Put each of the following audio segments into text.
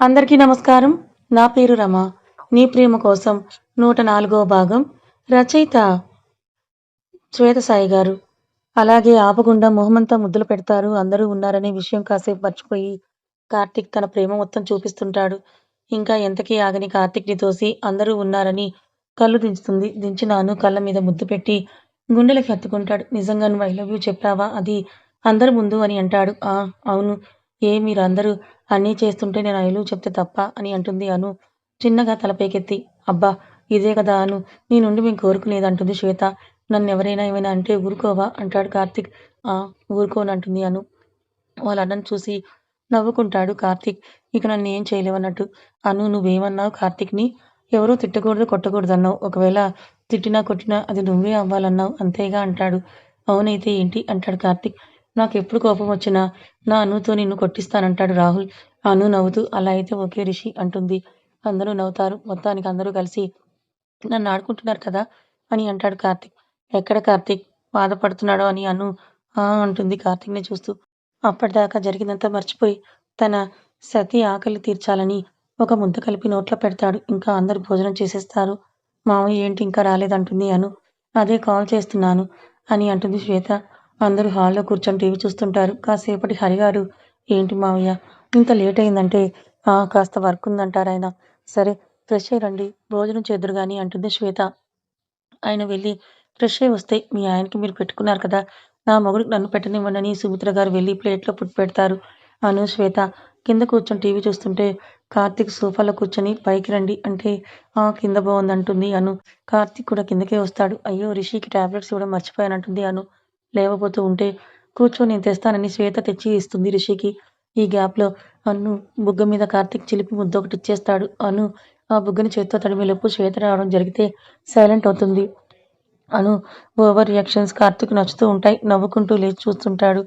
అందరికీ నమస్కారం. నా పేరు రమ. నీ ప్రేమ కోసం నూట నాలుగో భాగం రచయిత శ్వేతసాయి గారు. అలాగే ఆపకుండా మొహమంతా ముద్దులు పెడతారు. అందరూ ఉన్నారనే విషయం కాసేపు మర్చిపోయి కార్తిక్ తన ప్రేమ మొత్తం చూపిస్తుంటాడు. ఇంకా ఎంతకీ ఆగని కార్తిక్ని తోసి అందరూ ఉన్నారని కళ్ళు దించుతుంది. దించినాను కళ్ళ మీద ముద్దు పెట్టి గుండెలకి హత్తుకుంటాడు. నిజంగా నువ్వు ఐ లవ్ యూ చెప్పావా? అది అందరి ముందు అని అంటాడు. ఆ అవును. ఏ మీరు అందరూ అన్నీ చేస్తుంటే నేను ఐలు చెప్తే తప్ప అని అంటుంది అను. చిన్నగా తలపైకెత్తి అబ్బా ఇదే కదా అను. నీ నుండి మేము కోరుకునేది అంటుంది శ్వేత. నన్ను ఎవరైనా ఏమైనా అంటే ఊరుకోవా? అంటాడు కార్తిక్. ఆ ఊరుకోను అంటుంది అను. వాళ్ళ అన్నను చూసి నవ్వుకుంటాడు కార్తిక్. ఇక నన్ను ఏం చేయలేవన్నట్టు. అను నువ్వేమన్నావు కార్తిక్ని? ఎవరూ తిట్టకూడదు కొట్టకూడదు అన్నావు ఒకవేళ తిట్టినా కొట్టినా అది నువ్వే అవ్వాలన్నావు అంతేగా అంటాడు. అవునైతే ఏంటి? అంటాడు కార్తిక్. నాకు ఎప్పుడు కోపం వచ్చినా నా అనుతో నిన్ను కొట్టిస్తానంటాడు రాహుల్. అను నవ్వుతూ అలా అయితే ఓకే రిషి అంటుంది. అందరూ నవ్వుతారు. మొత్తానికి అందరూ కలిసి నన్ను ఆడుకుంటున్నారు కదా అని అంటాడు కార్తిక్. ఎక్కడ కార్తిక్? బాధపడుతున్నాడో అని అను ఆ అంటుంది కార్తిక్ని చూస్తూ. అప్పటిదాకా జరిగిందంతా మర్చిపోయి తన సతి ఆకలి తీర్చాలని ఒక ముద్ద కలిపి నోట్లో పెడతాడు. ఇంకా అందరూ భోజనం చేసేస్తారు. మామయ్య ఏంటి ఇంకా రాలేదంటుంది అను. అదే కాల్ చేస్తున్నాను అని అంటుంది శ్వేత. అందరూ హాల్లో కూర్చొని టీవీ చూస్తుంటారు. కాసేపటి హరిగారు ఏంటి మావయ్య ఇంత లేట్ అయిందంటే ఆ కాస్త వర్క్ ఉందంటారు ఆయన. సరే ఫ్రెష్ అయ్యి రండి. భోజనం చేద్దరు కానీ అంటుంది శ్వేత. ఆయన వెళ్ళి ఫ్రెష్ అయ్యి వస్తే మీ ఆయనకి మీరు పెట్టుకున్నారు కదా నా మొగుడికి నన్ను పెట్టనివ్వండి సుమిత్ర గారు వెళ్ళి ప్లేట్లో పుట్టి పెడతారు అను శ్వేత. కింద కూర్చొని టీవీ చూస్తుంటే కార్తీక్ సోఫాలో కూర్చొని పైకి రండి అంటే ఆ కింద బాగుందంటుంది అను. కార్తీక్ కూడా కిందకే వస్తాడు. అయ్యో రిషికి టాబ్లెట్స్ ఇవ్వడం మర్చిపోయానంటుంది అను. లేవబోతూ ఉంటే కూర్చో నేను తెస్తానని శ్వేత తెచ్చి ఇస్తుంది రిషికి. ఈ గ్యాప్లో అను బుగ్గ మీద కార్తీక్ చిలిపి ముద్ద ఒకటి ఇచ్చేస్తాడు. అను ఆ బుగ్గని చేత్తో తడిమేలోపు శ్వేత రావడం జరిగితే సైలెంట్ అవుతుంది. అను ఓవర్ రియాక్షన్స్ కార్తీక్ నచ్చుతూ ఉంటాయి. నవ్వుకుంటూ లేచి చూస్తుంటాడు.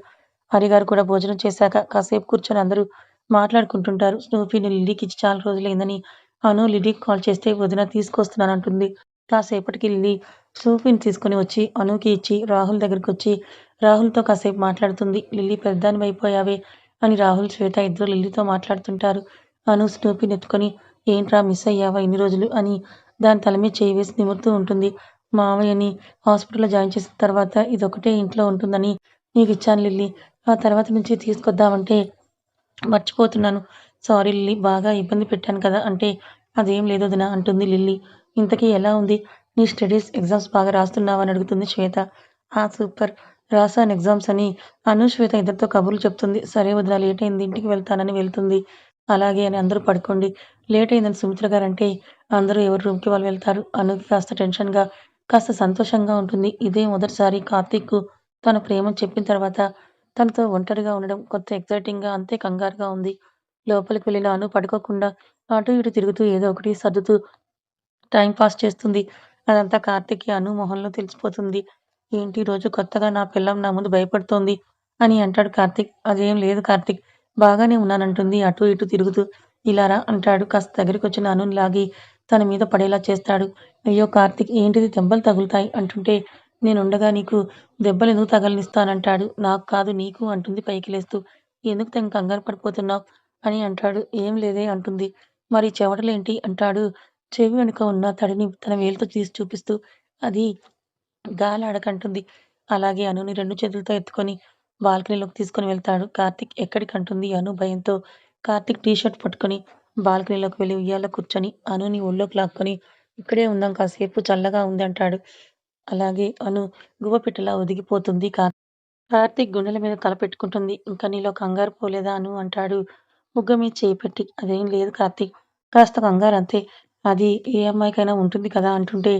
హరిగారు కూడా భోజనం చేశాక కాసేపు కూర్చొని అందరూ మాట్లాడుకుంటుంటారు. స్నూఫీని లిల్లీకి ఇచ్చి చాలా రోజులైందని అను లిల్లీకి కాల్ చేస్తే వదిన తీసుకొస్తున్నానంటుంది. కాసేపటికి లిల్లీ సోఫీని తీసుకుని వచ్చి అనుకి ఇచ్చి రాహుల్ దగ్గరికి వచ్చి రాహుల్తో కాసేపు మాట్లాడుతుంది. లిల్లీ పెద్దాని అయిపోయావే అని రాహుల్ శ్వేత ఇద్దరు లిల్లీతో మాట్లాడుతుంటారు. అను స్నూపిని ఎత్తుకొని ఏంట్రా మిస్ అయ్యావా ఇన్ని రోజులు? అని దాని తల మీద చేయి వేసి నిమురుతూ ఉంటుంది. మావయ్యని హాస్పిటల్లో జాయిన్ చేసిన తర్వాత ఇదొకటే ఇంట్లో ఉంటుందని నీకు ఇచ్చాను లిల్లీ. ఆ తర్వాత నుంచి తీసుకొద్దామంటే మర్చిపోతున్నాను. సారీ లిల్లీ బాగా ఇబ్బంది పెట్టాను కదా అంటే అదేం లేదు వదినా అంటుంది లిల్లీ. ఇంతకీ ఎలా ఉంది? నీ స్టడీస్ ఎగ్జామ్స్ బాగా రాస్తున్నావని అడుగుతుంది శ్వేత. ఆ సూపర్. రాసాను ఎగ్జామ్స్ అని. అను శ్వేత ఇద్దరితో కబుర్లు చెప్తుంది. సరే వదిన లేట్ అయింది. ఇంటికి వెళ్తానని వెళ్తుంది. అలాగే అని అందరూ పడుకోండి. లేట్ అయిందని సుమిత్ర గారు అంటే అందరూ ఎవరి రూమ్కి వాళ్ళు వెళ్తారు. అనుకి కాస్త టెన్షన్గా కాస్త సంతోషంగా ఉంటుంది. ఇదే మొదటిసారి కార్తీక్ తన ప్రేమను చెప్పిన తర్వాత తనతో ఒంటరిగా ఉండడం కొత్త ఎగ్జైటింగ్గా అంతే కంగారుగా ఉంది. లోపలికి వెళ్ళిన అను పడుకోకుండా అటు ఇటు తిరుగుతూ ఏదో ఒకటి సర్దుతూ టైం పాస్ చేస్తుంది. అదంతా కార్తీక్కి అను మొహంలో తెలిసిపోతుంది. ఏంటి రోజు కొత్తగా నా పిల్లం నా ముందు భయపడుతోంది అని అంటాడు కార్తీక్. అదేం లేదు కార్తీక్ బాగానే ఉన్నానంటుంది అటు ఇటు తిరుగుతూ. ఇలారా అంటాడు కాస్త దగ్గరికి వచ్చిన అనుని లాగి తన మీద పడేలా చేస్తాడు. అయ్యో కార్తీక్ ఏంటిది దెబ్బలు తగులుతాయి అంటుంటే నేనుండగా నీకు దెబ్బలు ఎందుకు తగలనిస్తానంటాడు. నాకు కాదు నీకు అంటుంది పైకి లేస్తూ. ఎందుకు తన కంగారు పడిపోతున్నావు అని అంటాడు. ఏం లేదే అంటుంది. మరి చెమటలేంటి అంటాడు చెవి వెనుక ఉన్న తడిని తన వేలుతో తీసి చూపిస్తూ అది గాలాడకంటుంది అలాగే అనుని రెండు చేతులతో ఎత్తుకొని బాల్కనీలోకి తీసుకొని వెళ్తాడు. కార్తిక్ ఎక్కడికి అంటుంది అను భయంతో. కార్తిక్ టీ షర్ట్ పట్టుకొని బాల్కనీలోకి వెళ్ళి ఉయ్యాలో కూర్చొని అనుని ఒళ్ళోకి లాక్కొని ఇక్కడే ఉందాం కాసేపు చల్లగా ఉంది అంటాడు. అలాగే అను గువ్వపిట్టలా ఒదిగిపోతుంది. కార్తిక్ గుండెల మీద తల పెట్టుకుంటుంది. ఇంకా నీలో కంగారు పోలేదా అను? అంటాడు ముగ్గు మీద చేయి పెట్టి. అదేం లేదు కార్తీక్ కాస్త కంగారు అంతే అది ఏ అమ్మాయికైనా ఉంటుంది కదా అంటుంటే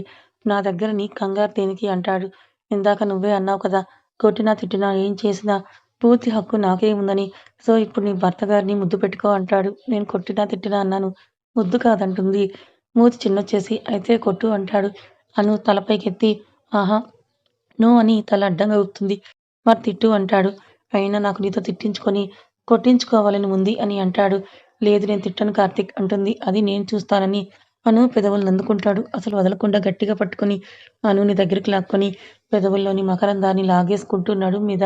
నా దగ్గర నీ కంగారు దేనికి అంటాడు. ఇందాక నువ్వే అన్నావు కదా కొట్టినా తిట్టినా ఏం చేసినా పూర్తి హక్కు నాకే ఉందని. సో ఇప్పుడు నీ భర్త గారిని ముద్దు పెట్టుకో అంటాడు. నేను కొట్టినా తిట్టినా అన్నాను. ముద్దు కాదంటుంది. మూతి చిన్నొచ్చేసి అయితే కొట్టు అంటాడు. అను తలపైకెత్తి ఆహా నో అని తల అడ్డంగా ఊపుతుంది. మరి తిట్టు అంటాడు. అయినా నాకు నీతో తిట్టించుకొని కొట్టించుకోవాలని ఉంది అని అంటాడు. లేదు నేను తిట్టను కార్తిక్ అంటుంది. అది నేను చూస్తానని అను పెదవులను అందుకుంటాడు అసలు వదలకుండా గట్టిగా పట్టుకొని అనుని దగ్గరికి లాక్కొని పెదవుల్లోని మకరందాన్ని లాగేసుకుంటూ నడుము మీద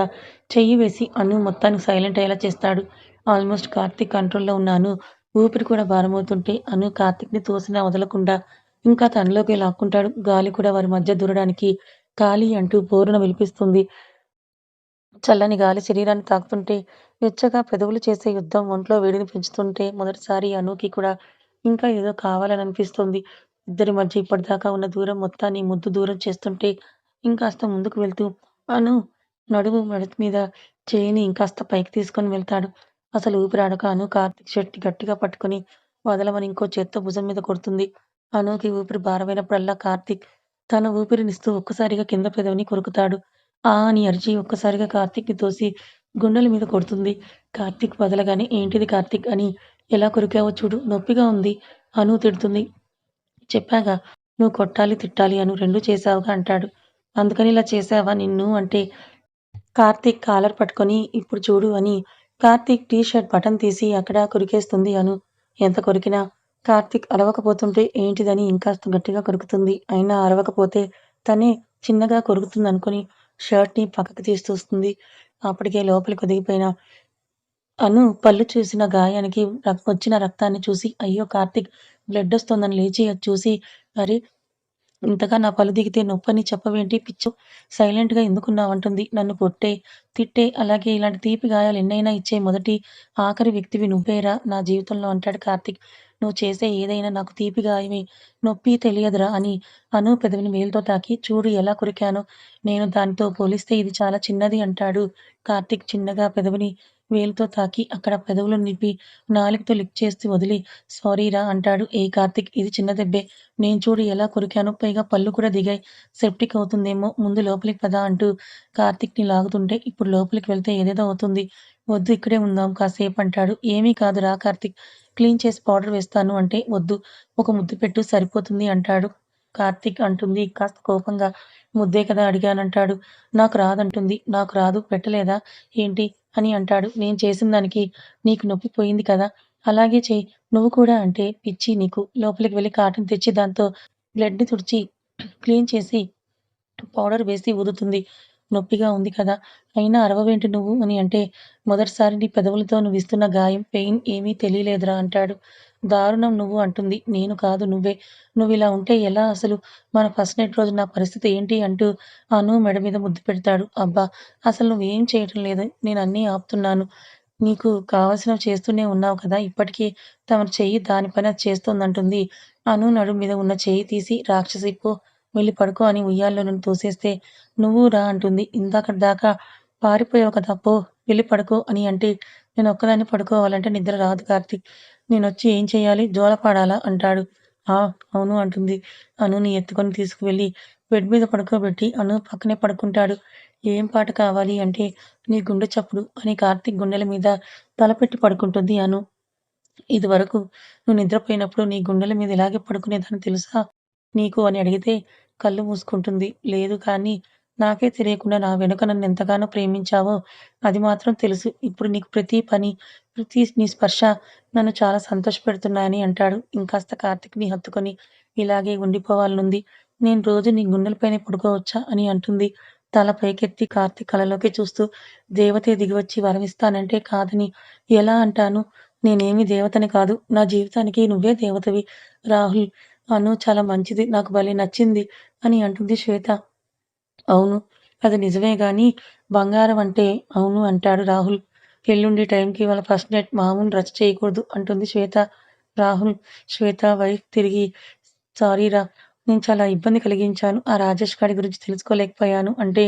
చెయ్యి వేసి అను మొత్తానికి సైలెంట్ అయ్యేలా చేస్తాడు ఆల్మోస్ట్ కార్తిక్ కంట్రోల్లో ఉన్న అను ఊపిరి కూడా భారమవుతుంటే అను కార్తీక్‌ని తోసినా వదలకుండా ఇంకా తనలోకి లాక్కుంటాడు. గాలి కూడా వారి మధ్య దూరడానికి ఖాళీ అంటూ బోరున వినిపిస్తుంది. చల్లని గాలి శరీరాన్ని తాకుతుంటే వెచ్చగా పెదవులు చేసే యుద్ధం ఒంట్లో వేడిని పెంచుతుంటే మొదటిసారి అనుకి కూడా ఇంకా ఏదో కావాలని అనిపిస్తుంది. ఇద్దరి మధ్య ఇప్పటిదాకా ఉన్న దూరం మొత్తాన్ని ముద్దు దూరం చేస్తుంటే ఇంకాస్త ముందుకు వెళ్తూ అను నడుము మెడ మీద చేయిని ఇంకాస్త పైకి తీసుకొని వెళ్తాడు. అసలు ఊపిరాడక అను కార్తీక్ షర్ట్‌ని గట్టిగా పట్టుకొని వదలమని ఇంకో చేత్తో భుజం మీద కొడుతుంది. అనుకి ఊపిరి భారమైనప్పుడల్లా కార్తీక్ తన ఊపిరినిస్తూ ఒక్కసారిగా కింద పెదవిని కొరుకుతాడు. ఆ అని అరిచి ఒక్కసారిగా కార్తీక్‌ని తోసి గుండెల మీద కొడుతుంది. కార్తీక్ వదలగానే ఏంటిది కార్తీక్ అని ఎలా కొరికావో చూడు నొప్పిగా ఉంది అను తిడుతుంది. చెప్పాగా నువ్వు కొట్టాలి, తిట్టాలి అను రెండూ చేశావుగా అంటాడు. అందుకని ఇలా చేశావా నిన్ను అంటే కార్తీక్ కాలర్ పట్టుకొని ఇప్పుడు చూడు అని కార్తీక్ టీ షర్ట్ బటన్ తీసి అక్కడ కొరికేస్తుంది అను. ఎంత కొరికినా కార్తీక్ అరవకపోతుంటే ఏంటిదని ఇంకాస్త గట్టిగా కొరుకుతుంది. అయినా అరవకపోతే తనే చిన్నగా కొరుకుతుందనుకుని షర్ట్‌ని పక్కకి తీసి చూస్తుంది. అప్పటికే లోపలికి ఒదిగిపోయిన అను పళ్ళు చూసిన గాయానికి రక్ వచ్చిన రక్తాన్ని చూసి అయ్యో! కార్తీక్ వస్తుందని లేచి అది చూసి మరి ఇంతగా నా పళ్ళు దిగితే నొప్పని చెప్పవేంటి పిచ్చు సైలెంట్‌గా ఎందుకున్నావంటుంది. నన్ను కొట్టే, తిట్టే, అలాగే ఇలాంటి తీపి గాయాలు ఎన్నైనా ఇచ్చే మొదటి, ఆఖరి వ్యక్తివి నువ్వేరా నా జీవితంలో అంటాడు కార్తిక్ నువ్వు చేసే ఏదైనా నాకు తీపి గాయమే. నొప్పి తెలియదురా అని అను పెదవిని వేలుతో తాకి చూడు ఎలా కురికాను నేను దానితో పోలిస్తే ఇది చాలా చిన్నది అంటాడు కార్తిక్ చిన్నగా పెదవిని వేలుతో తాకి అక్కడ పెదవులు నిప్పి నాలుకతో లిక్ చేసి వదిలి సారీరా అంటాడు. ఏ కార్తీక్ ఇది చిన్న దెబ్బే. నేను చూడు ఎలా కొరికాను పైగా పళ్ళు కూడా దిగాయి. సెప్టిక్ అవుతుందేమో ముందు లోపలికి పద అంటూ కార్తీక్‌ని లాగుతుంటే ఇప్పుడు లోపలికి వెళ్తే ఏదేదో అవుతుంది. వద్దు ఇక్కడే ఉందాం కాసేపు అంటాడు. ఏమీ కాదు రా క్లీన్ చేసి పౌడర్ వేస్తాను అంటే వద్దు ఒక ముద్దు పెట్టు సరిపోతుంది అంటాడు. కార్తిక్ అంటుంది కాస్త కోపంగా. ముద్దే కదా అడిగానంటాడు. నాకు రాదంటుంది. నాకు రాదు పెట్టలేదా ఏంటి అని అంటాడు. నేను చేసిన దానికి నీకు నొప్పి పోయింది కదా! అలాగే చేయి నువ్వు కూడా అంటే పిచ్చి నీకు. లోపలికి వెళ్ళి కాటన్ తెచ్చి దాంతో బ్లడ్‌ని తుడిచి క్లీన్ చేసి పౌడర్ వేసి ఊదుతుంది. నొప్పిగా ఉంది కదా! అయినా అరవవేంటి నువ్వు అని అంటే మొదటిసారి నీ పెదవులతో నువ్విస్తున్న గాయం, పెయిన్ ఏమీ తెలియలేదురా అంటాడు. దారుణం నువ్వు అంటుంది. నేను కాదు నువ్వే. నువ్వు ఇలా ఉంటే ఎలా అసలు మన ఫస్ట్ నైట్ రోజు నా పరిస్థితి ఏంటి అంటూ అను మెడ మీద ముద్దు పెడతాడు. అబ్బా! అసలు నువ్వేం చేయటం లేదు. నేను అన్నీ ఆపుతున్నాను. నీకు కావలసినవి చేస్తూనే ఉన్నావు కదా! ఇప్పటికీ తమరి చెయ్యి దాని చేస్తోందంటుంది. అను నడు మీద ఉన్న చెయ్యి తీసి రాక్షసి పో వెళ్ళి పడుకో అని ఉయ్యాల్లో నన్ను తోసేస్తే నువ్వు రా అంటుంది. ఇందాక దాకా పారిపోయావు కదా పో వెళ్ళి పడుకో అని అంటే నేను ఒక్కదాన్ని పడుకోవాలంటే నిద్ర రాదు కార్తీక్. నేనొచ్చి ఏం చేయాలి జోలపాడాలా? అంటాడు. ఆ! అవును అంటుంది. అనుని ఎత్తుకొని తీసుకువెళ్ళి బెడ్ మీద పడుకోబెట్టి అను పక్కనే పడుకుంటాడు. ఏం పాట కావాలి అంటే నీ గుండె చప్పుడు అని కార్తీక్ గుండెల మీద తలపెట్టి పడుకుంటుంది అను. ఇదివరకు నువ్వు నిద్రపోయినప్పుడు నీ గుండెల మీద ఇలాగే పడుకునేదాన్ని తెలుసా నీకు అని అడిగితే కళ్ళు మూసుకుంటుంది. లేదు కానీ నాకే తెలియకుండా నా వెనుక నన్ను ఎంతగానో ప్రేమించావో అది మాత్రం తెలుసు. ఇప్పుడు నీకు ప్రతి పని, ప్రతి నీ స్పర్శ నన్ను చాలా సంతోషపెడుతున్నాయని అంటాడు. ఇంకాస్త కార్తీక్‌ని హత్తుకొని ఇలాగే ఉండిపోవాలనుంది. నేను రోజు నీ గుండెలపైనే పడుకోవచ్చా అని అంటుంది. తల పైకెత్తి కార్తీక్ కలలోకి చూస్తూ దేవతే దిగివచ్చి వరమిస్తానంటే కాదని ఎలా అంటాను? నేనేమి దేవతని కాదు. నా జీవితానికి నువ్వే దేవతవి రాహుల్. అను చాలా మంచిది. నాకు భలే నచ్చింది అని అంటుంది శ్వేత. అవును. అది నిజమే గానీ బంగారం అంటే అవును అంటాడు రాహుల్. ఎల్లుండి టైంకి వాళ్ళ ఫస్ట్ నైట్ మామూలు రచ్చ చేయకూడదు అంటుంది శ్వేత. రాహుల్, శ్వేత వైఫ్ తిరిగి సారీరా! నేను చాలా ఇబ్బంది కలిగించాను. ఆ రాజేష్ గాడి గురించి తెలుసుకోలేకపోయాను అంటే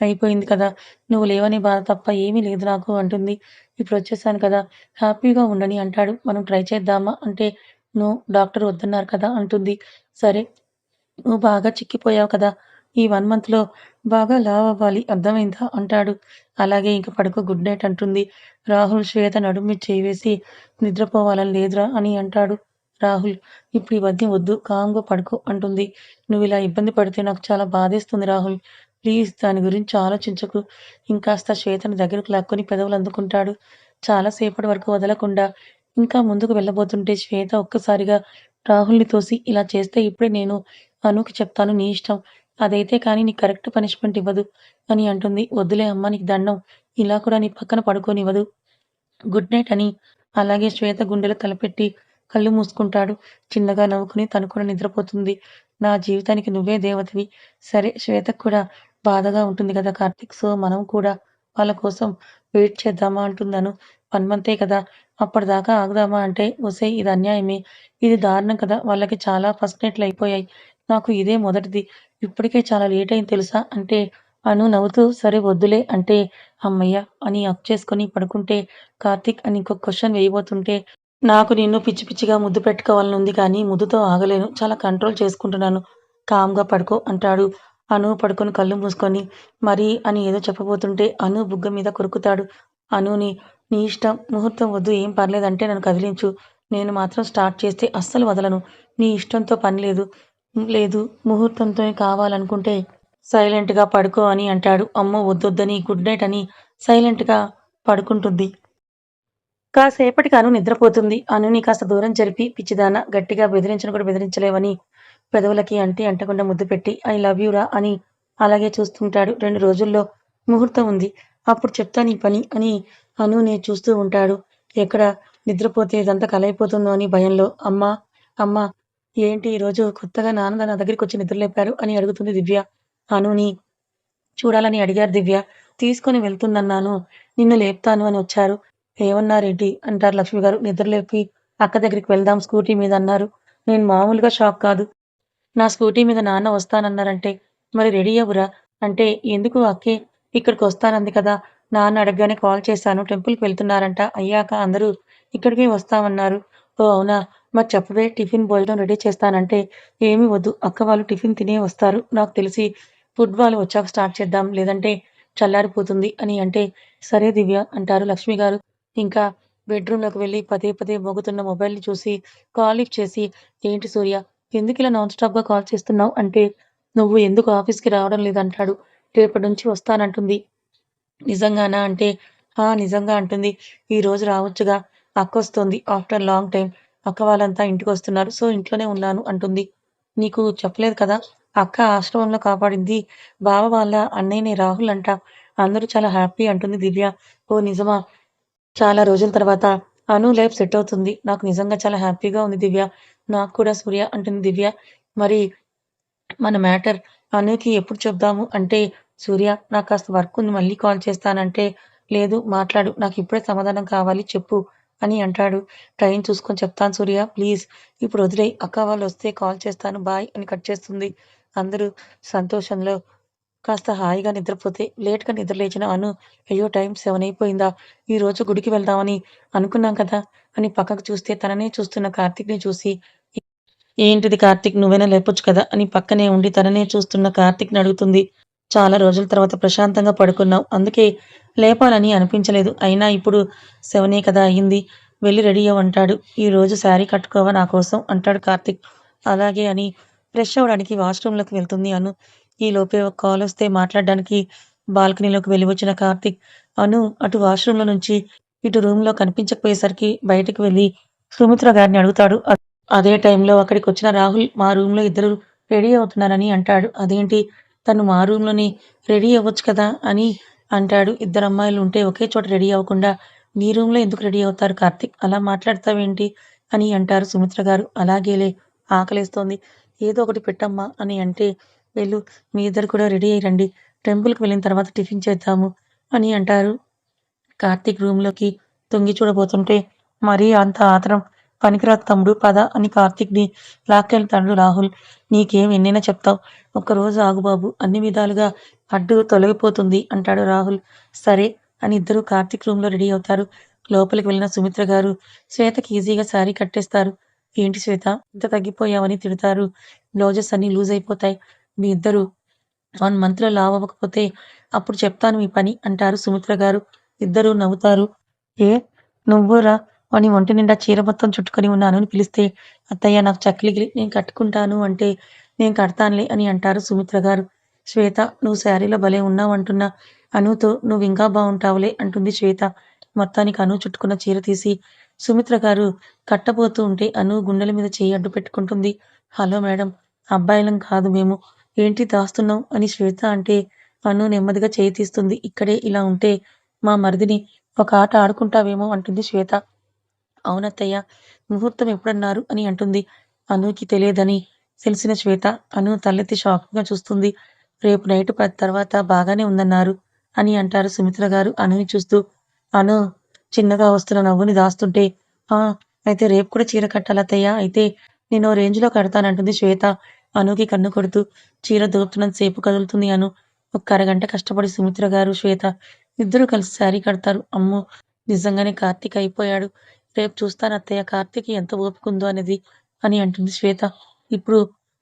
అయిపోయింది కదా! నువ్వు లేవనే బాధ తప్ప ఏమీ లేదు నాకు అంటుంది. ఇప్పుడొచ్చేసాను కదా! హ్యాపీగా ఉండని అంటాడు. మనం ట్రై చేద్దామా? అంటే నో డాక్టర్ వద్దన్నారు కదా! అంటుంది. సరే నువ్వు బాగా చిక్కిపోయావు కదా! ఈ వన్ మంత్‌లో బాగా లావ్ అవ్వాలి అర్థమైందా? అంటాడు. అలాగే ఇంక పడుకో గుడ్ నైట్ అంటుంది. రాహుల్ శ్వేత నడుమి చేయివేసి నిద్రపోవాలని లేదురా అని అంటాడు. రాహుల్ ఇప్పుడు ఇవన్నీ వద్దు కామ్‌గా పడుకో అంటుంది. నువ్వు ఇలా ఇబ్బంది పడితే నాకు చాలా బాధేస్తుంది రాహుల్. ప్లీజ్ దాని గురించి ఆలోచించకు. ఇంకాస్త శ్వేతను దగ్గరకు లాక్కొని పెదవులు అందుకుంటాడు. చాలా సేపటి వరకు వదలకుండా ఇంకా ముందుకు వెళ్ళబోతుంటే శ్వేత ఒక్కసారిగా రాహుల్‌ని తోసి ఇలా చేస్తే ఇప్పుడే నేను అనుకి చెప్తాను నీ ఇష్టం. అదైతే కానీ నీకు కరెక్ట్ పనిష్మెంట్ ఇవ్వదు అని అంటుంది. వద్దులే అమ్మ నీకు దండం. ఇలా కూడా నీ పక్కన పడుకోనివ్వదు. గుడ్ నైట్ అని అలాగే శ్వేత గుండెలో తలపెట్టి కళ్ళు మూసుకుంటాడు. చిన్నగా నవ్వుకుని తను కూడా నిద్రపోతుంది. నా జీవితానికి నువ్వే దేవతవి. సరే శ్వేతకు కూడా బాధగా ఉంటుంది కదా కార్తీక్. సో మనం కూడా వాళ్ళ కోసం వెయిట్ చేద్దామా అంటున్నాను వన్ మంతే కదా. అప్పటిదాకా ఆగుదామా అంటే ఒసే ఇది అన్యాయమే. ఇది దారుణం కదా. వాళ్ళకి చాలా ఫస్ట్ నైట్లు అయిపోయాయి. నాకు ఇదే మొదటిది. ఇప్పటికే చాలా లేట్ అయింది తెలుసా? అంటే అను నవ్వుతూ సరే వద్దులే అంటే అమ్మయ్య అని అప్ చేసుకొని పడుకుంటే కార్తీక్ అని ఇంకొక క్వశ్చన్ వేయబోతుంటే నాకు నిన్ను పిచ్చి పిచ్చిగా ముద్దు పెట్టుకోవాలని ఉంది కానీ ముద్దుతో ఆగలేను. చాలా కంట్రోల్ చేసుకుంటున్నాను. కామ్గా పడుకో అంటాడు. అను పడుకొని కళ్ళు మూసుకొని మరి అని ఏదో చెప్పబోతుంటే అను బుగ్గ మీద కొరుకుతాడు. అనుని నీ ఇష్టం ముహూర్తం వద్దు ఏం పర్లేదంటే నన్ను కదిలించు. నేను మాత్రం స్టార్ట్ చేస్తే అస్సలు వదలను. నీ ఇష్టంతో పని లేదు. లేదు ముహూర్తంతో కావాలనుకుంటే సైలెంట్గా పడుకో అని అంటాడు. అమ్మో వద్దొద్దని గుడ్ నైట్ అని సైలెంట్గా పడుకుంటుంది. కాసేపటికి అను నిద్రపోతుంది. అనుని కాస్త దూరం జరిపి పిచ్చిదాన గట్టిగా బెదిరించను కూడా బెదిరించలేవని పెదవులకి అంటే అంటకుండా ముద్దు పెట్టి ఐ లవ్ యూ రా అని అలాగే చూస్తుంటాడు. రెండు రోజుల్లో ముహూర్తం ఉంది. అప్పుడు చెప్తాను ఈ పని అని అనుని చూస్తూ ఉంటాడు. ఎక్కడ నిద్రపోతే ఇదంతా కలైపోతుందో అని భయంలో అమ్మ అమ్మ ఏంటి ఈరోజు కొత్తగా నాన్న నా దగ్గరికి వచ్చి నిద్రలేపారు అని అడుగుతుంది దివ్య. అనుని చూడాలని అడిగారు దివ్య. తీసుకొని వెళ్తుందన్నాను. నిన్ను లేపుతాను అని వచ్చారు. ఏమన్నారేంటి? అంటారు లక్ష్మి గారు. నిద్రలేపి అక్క దగ్గరికి వెళ్దాం స్కూటీ మీద అన్నారు. నేను మామూలుగా షాక్ కాదు. నా స్కూటీ మీద నాన్న వస్తానన్నారంటే మరి రెడీ అవ్వురా? అంటే ఎందుకు అక్కే ఇక్కడికి వస్తానంది కదా. నాన్న అడగగానే కాల్ చేశాను. టెంపుల్కి వెళ్తున్నారంట. అయ్యాక అందరూ ఇక్కడికి వస్తామన్నారు. ఓ అవునా? మరి చెప్పవే టిఫిన్ భోజనం రెడీ చేస్తానంటే ఏమీ వద్దు. అక్క వాళ్ళు టిఫిన్ తినే వస్తారు. నాకు తెలిసి ఫుడ్ వాళ్ళు వచ్చాక స్టార్ట్ చేద్దాం. లేదంటే చల్లారిపోతుంది అని అంటే సరే దివ్య అంటారు లక్ష్మి గారు. ఇంకా బెడ్రూమ్లోకి వెళ్ళి పదే పదే మోగుతున్న మొబైల్ని చూసి కాల్ లిఫ్ట్ చేసి ఏంటి సూర్య ఎందుకు ఇలా నాన్ స్టాప్గా కాల్ చేస్తున్నావు? అంటే నువ్వు ఎందుకు ఆఫీస్కి రావడం లేదంటాడు. రేపటి నుంచి వస్తానంటుంది. నిజంగానా? అంటే ఆ నిజంగా అంటుంది. ఈ రోజు రావచ్చుగా. అక్క వస్తుంది ఆఫ్టర్ లాంగ్ టైం. అక్క వాళ్ళంతా ఇంటికి వస్తున్నారు సో ఇంట్లోనే ఉన్నాను అంటుంది. నీకు చెప్పలేదు కదా అక్క ఆశ్రమంలో కాపాడింది. బావ వాళ్ళ అన్నయ్యని రాహుల్ అంట. అందరూ చాలా హ్యాపీ అంటుంది దివ్య. ఓ నిజమా? చాలా రోజుల తర్వాత అను లైఫ్ సెట్ అవుతుంది. నాకు నిజంగా చాలా హ్యాపీగా ఉంది దివ్య. నాకు కూడా సూర్య అంటుంది దివ్య. మరి మన మ్యాటర్ అనుకి ఎప్పుడు చెప్దాము అంటే సూర్య నాకు కాస్త వర్క్ ఉంది మళ్ళీ కాల్ చేస్తానంటే లేదు మాట్లాడు. నాకు ఇప్పుడే సమాధానం కావాలి చెప్పు. అని అంటాడు. టైం చూసుకొని చెప్తాను సూర్య ప్లీజ్. ఇప్పుడు వదిలే అక్క వాళ్ళు వస్తే కాల్ చేస్తాను బాయ్ అని కట్ చేస్తుంది. అందరూ సంతోషంలో కాస్త హాయిగా నిద్రపోతే లేట్గా నిద్రలేచిన అను అయ్యో టైం సెవెన్ అయిపోయిందా ఈ రోజు గుడికి వెళ్దామని అనుకున్నాం కదా అని పక్కకు చూస్తే తననే చూస్తున్న కార్తీక్ని చూసి ఏంటిది కార్తీక్ నువ్వైనా లేపొచ్చు కదా అని పక్కనే ఉండి తననే చూస్తున్న కార్తిక్ని అడుగుతుంది. చాలా రోజుల తర్వాత ప్రశాంతంగా పడుకున్నావు అందుకే లేపాలని అనిపించలేదు. అయినా ఇప్పుడు సెవెనే కదా అయ్యింది వెళ్ళి రెడీ అవ్వంటాడు. ఈ రోజు శారీ కట్టుకోవా నా కోసం? అంటాడు కార్తీక్. అలాగే అని ఫ్రెష్ అవ్వడానికి వాష్రూమ్లోకి వెళ్తుంది అను. ఈ లోపే ఒక కాల్ వస్తే మాట్లాడడానికి బాల్కనీలోకి వెళ్ళి వచ్చిన కార్తీక్. అను అటు వాష్రూమ్లో నుంచి ఇటు రూమ్లో కనిపించకపోయేసరికి బయటకు వెళ్ళి సుమిత్ర గారిని అడుగుతాడు. అదే టైంలో అక్కడికి వచ్చిన రాహుల్ మా రూమ్లో ఇద్దరు రెడీ అవుతున్నారని అంటాడు. అదేంటి? తను మా రూమ్లోని రెడీ అవ్వచ్చు కదా? అని అంటాడు. ఇద్దరు అమ్మాయిలు ఉంటే ఒకే చోట రెడీ అవ్వకుండా నీ రూమ్లో ఎందుకు రెడీ అవుతారు కార్తీక్? అలా మాట్లాడతావేంటి? అని అంటారు సుమిత్ర గారు. అలాగేలే ఆకలేస్తోంది. ఏదో ఒకటి పెట్టమ్మా అని అంటే వెళ్ళు మీ ఇద్దరు కూడా రెడీ అయ్యి రండి. టెంపుల్కి వెళ్ళిన తర్వాత టిఫిన్ చేద్దాము అని అంటారు. కార్తీక్ రూమ్లోకి తొంగి చూడబోతుంటే మరీ అంత ఆత్రం. పనికిరాదు తమ్ముడు. పద అని కార్తీక్ని లాక్కెళ్తాడు రాహుల్ నీకేం ఎన్నైనా చెప్తావు. ఒక్కరోజు ఆగు బాబు. అన్ని విధాలుగా అడ్డు తొలగిపోతుంది అంటాడు రాహుల్. సరే అని ఇద్దరు కార్తీక్ రూమ్లో రెడీ అవుతారు. లోపలికి వెళ్ళిన సుమిత్ర గారు శ్వేతకి ఈజీగా శారీ కట్టేస్తారు. ఏంటి శ్వేత? ఇంత తగ్గిపోయావని తిడతారు. బ్లౌజెస్ అన్ని లూజ్ అయిపోతాయి. మీ ఇద్దరు వన్ మంత్లో లావ్ అవ్వకపోతే అప్పుడు చెప్తాను మీ పని అంటారు సుమిత్ర గారు. ఇద్దరు నవ్వుతారు. ఏ? నువ్వురా అని ఒంటి నిండా చీర మొత్తం చుట్టుకొని ఉన్నాను అని పిలిస్తే అత్తయ్య నాకు చక్లిగిలి నేను కట్టుకుంటాను అంటే నేను కడతానులే అని అంటారు సుమిత్ర గారు. శ్వేత నువ్వు శారీలో భలే ఉన్నావు అంటున్నా. అనుతో నువ్వు ఇంకా బాగుంటావులే అంటుంది శ్వేత. మొత్తానికి అను చుట్టుకున్న చీర తీసి సుమిత్ర గారు కట్టబోతూ ఉంటే అను గుండెల మీద చేయి అడ్డు పెట్టుకుంటుంది. హలో మేడం అబ్బాయిలం కాదు మేము. ఏంటి దాస్తున్నాం అని శ్వేత అంటే అను నెమ్మదిగా చేయి తీస్తుంది. ఇక్కడే ఇలా ఉంటే మా మరిదిని ఒక ఆట ఆడుకుంటావేమో అంటుంది శ్వేత. అవునత్తయ్య ముహూర్తం ఎప్పుడన్నారు అని అంటుంది. అనుకి తెలియదని తెలిసిన శ్వేత అను తలెత్తి షాక్గా చూస్తుంది. రేపు నైట్ పది తర్వాత బాగానే ఉందన్నారు అని అంటారు సుమిత్ర గారు అనుని చూస్తూ. అను చిన్నగా వస్తున్న నవ్వుని దాస్తుంటే ఆ అయితే రేపు కూడా చీర కట్టాలత్తయ్య అయితే నేను ఓ రేంజ్లో కడతానంటుంది శ్వేత. అనుకి కన్ను కొడుతూ చీర దోపుతున్నంత సేపు కదులుతుంది అను. ఒక్క అరగంట కష్టపడి సుమిత్ర గారు శ్వేత ఇద్దరు కలిసి శారీ కడతారు. అమ్మో నిజంగానే కార్తీక్ అయిపోయాడు. రేపు చూస్తాను అత్తయ్య. కార్తీక్ ఎంత ఓపికందో అనేది అని అంటుంది శ్వేత. ఇప్పుడు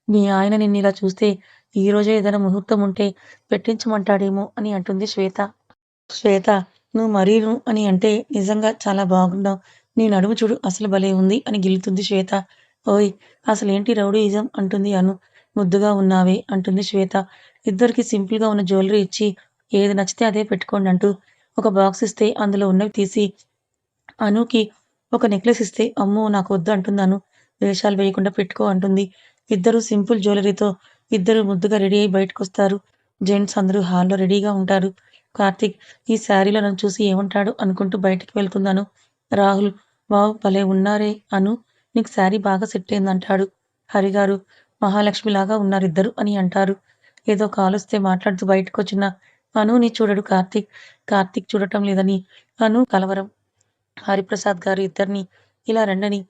మీ ఆయన నిన్ను ఇలా చూస్తే ఈ రోజే ఏదైనా ముహూర్తం ఉంటే పెట్టించమంటాడేమో అని అంటుంది శ్వేత. శ్వేత నువ్వు మరీను అని అంటే నిజంగా చాలా బాగున్నావు. నీ నడుము చూడు అసలు భలే ఉంది అని గిల్లుతుంది శ్వేత. ఓయ్ అసలేంటి రౌడీయిజం? అంటుంది అను. ముద్దుగా ఉన్నావే అంటుంది శ్వేత. ఇద్దరికి సింపుల్గా ఉన్న జ్యువెలరీ ఇచ్చి ఏది నచ్చితే అదే పెట్టుకోండి అంటూ ఒక బాక్స్ ఇస్తే అందులో ఉన్నవి తీసి అనుకి ఒక నెక్లెస్ ఇస్తే అమ్మో నాకు వద్దు అంటున్నాను. వేషాలు వేయకుండా పెట్టుకో అంటుంది. ఇద్దరు సింపుల్ జ్యువెలరీతో ఇద్దరు ముద్దుగా రెడీ అయి బయటకు వస్తారు జెంట్స్ అందరూ హాల్లో రెడీగా ఉంటారు. కార్తీక్ ఈ శారీలో నన్ను చూసి ఏమంటాడు? అనుకుంటూ బయటికి వెళ్తున్నాను. రాహుల్ వావ్ భలే ఉన్నారే అను. నీకు శారీ బాగా సెట్ అయిందంటాడు. హరిగారు మహాలక్ష్మిలాగా ఉన్నారిద్దరు అని అంటారు. ఏదో కాలుస్తే మాట్లాడుతూ బయటకు వచ్చిన అనుని చూడడు కార్తీక్. కార్తీక్ చూడటం లేదని అను కలవరం. హరిప్రసాద్ గారు ఇద్దరిని ఇలా రండని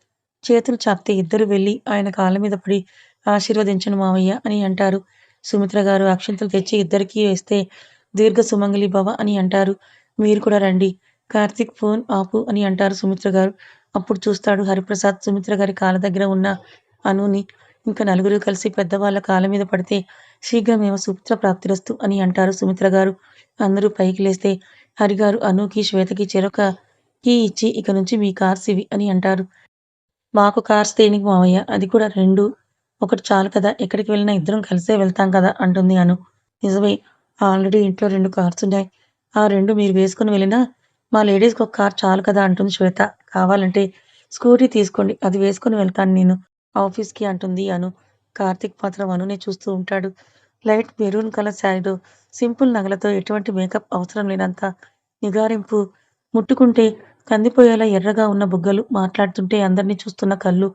చేతులు చాపితే ఇద్దరు వెళ్ళి ఆయన కాళ్ళ మీద పడి ఆశీర్వదించను మావయ్య అని అంటారు. సుమిత్ర గారు అక్షంతలు తెచ్చి ఇద్దరికీ వేస్తే దీర్ఘ సుమంగళి భవ అని అంటారు. మీరు కూడా రండి. కార్తీక్ ఫోన్ ఆపు అని అంటారు సుమిత్ర గారు. అప్పుడు చూస్తాడు హరిప్రసాద్ సుమిత్ర గారి కాళ్ళ దగ్గర ఉన్న అనుని. ఇంకా నలుగురు కలిసి పెద్దవాళ్ళ కాళ్ళ మీద పడితే శీఘ్రమేమో సుమిత్ర ప్రాప్తిరస్తు అని అంటారు సుమిత్ర గారు. అందరూ పైకి లేస్తే హరిగారు అనుకి శ్వేతకి చెరొక కీ ఇచ్చి ఇక నుంచి మీ కార్స్ ఇవి అని అంటారు. మాకు కార్స్ దేనికి మావయ్య? అది కూడా రెండు. ఒకటి చాలు కదా ఎక్కడికి వెళ్ళినా ఇద్దరం కలిసే వెళ్తాం కదా అంటుంది అను. నిజమే ఆల్రెడీ ఇంట్లో రెండు కార్స్ ఉన్నాయి. ఆ రెండు మీరు వేసుకుని వెళ్ళినా మా లేడీస్కి ఒక కార్ చాలు కదా అంటుంది శ్వేత. కావాలంటే స్కూటీ తీసుకోండి అది వేసుకుని వెళ్తాను నేను. ఆఫీస్కి అంటుంది అను. కార్తిక్ మాత్రం అనునే చూస్తూ ఉంటాడు. లైట్ మెరూన్ కలర్ శారీలో సింపుల్ నగలతో ఎటువంటి మేకప్ అవసరం లేనంత నిగారింపు. ముట్టుకుంటే కందిపోయేలా ఎర్రగా ఉన్న బుగ్గలు మాట్లాడుతుంటే అందరినీ చూస్తున్న కళ్ళు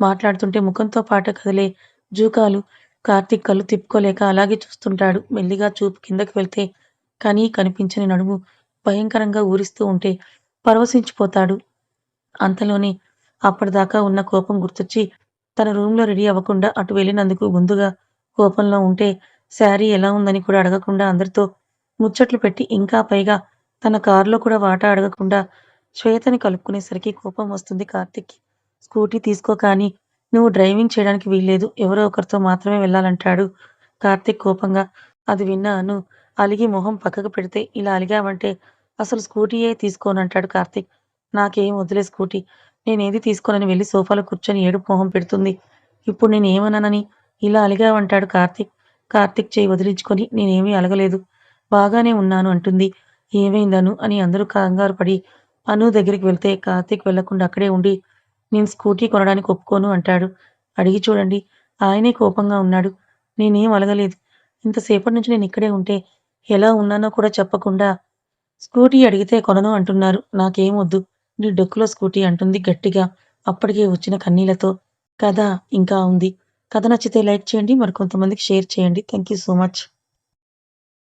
మాట్లాడుతుంటే ముఖంతో పాట కదిలే జూకాలు. కార్తీక్ కళ్ళు తిప్పుకోలేక అలాగే చూస్తుంటాడు. మెల్లిగా చూపు కిందకి వెళ్తే కనీ కనిపించని నడుము భయంకరంగా ఊరిస్తూ ఉంటే పరవశించిపోతాడు. అంతలోనే అప్పటిదాకా ఉన్న కోపం గుర్తొచ్చి తన రూమ్లో రెడీ అవ్వకుండా అటు వెళ్ళినందుకు ముందుగా కోపంలో ఉంటే శారీ ఎలా ఉందని కూడా అడగకుండా అందరితో ముచ్చట్లు పెట్టి ఇంకా పైగా తన కారులో కూడా వాటా అడగకుండా శ్వేతని కలుపుకునేసరికి కోపం వస్తుంది కార్తిక్కి. స్కూటీ తీసుకో కానీ నువ్వు డ్రైవింగ్ చేయడానికి వీల్లేదు. ఎవరో ఒకరితో మాత్రమే వెళ్ళాలంటాడు కార్తిక్ కోపంగా. అది విన్నాను అలిగి మొహం పక్కకు పెడితే ఇలా అలిగావంటే అసలు స్కూటీయే తీసుకోనంటాడు కార్తిక్. నాకేం వదిలే స్కూటీ. నేనేది తీసుకోనని వెళ్ళి సోఫాలో కూర్చొని ఏడుపు మొహం పెడుతుంది. ఇప్పుడు నేను ఏమన్నానని ఇలా అలిగావంటాడు కార్తిక్. కార్తిక్ చేయి వదిలించుకొని నేనేమీ అలగలేదు. బాగానే ఉన్నాను అంటుంది. ఏమైందను అని అందరూ కంగారు పడి అను దగ్గరికి వెళ్తే కార్తిక్ వెళ్ళకుండా అక్కడే ఉండి నేను స్కూటీ కొనడానికి ఒప్పుకోను అంటాడు. అడిగి చూడండి. ఆయనే కోపంగా ఉన్నాడు. నేనేం అలగలేదు. ఇంతసేపటి నుంచి నేను ఇక్కడే ఉంటే ఎలా ఉన్నానో కూడా చెప్పకుండా స్కూటీ అడిగితే కొనను అంటున్నారు. నాకేం వద్దు. నీ డొక్కులో స్కూటీ అంటుంది గట్టిగా. అప్పటికే వచ్చిన కన్నీళ్ళతో కథ ఇంకా ఉంది. కథ నచ్చితే లైక్ చేయండి మరి కొంతమందికి షేర్ చేయండి. Thank you so much.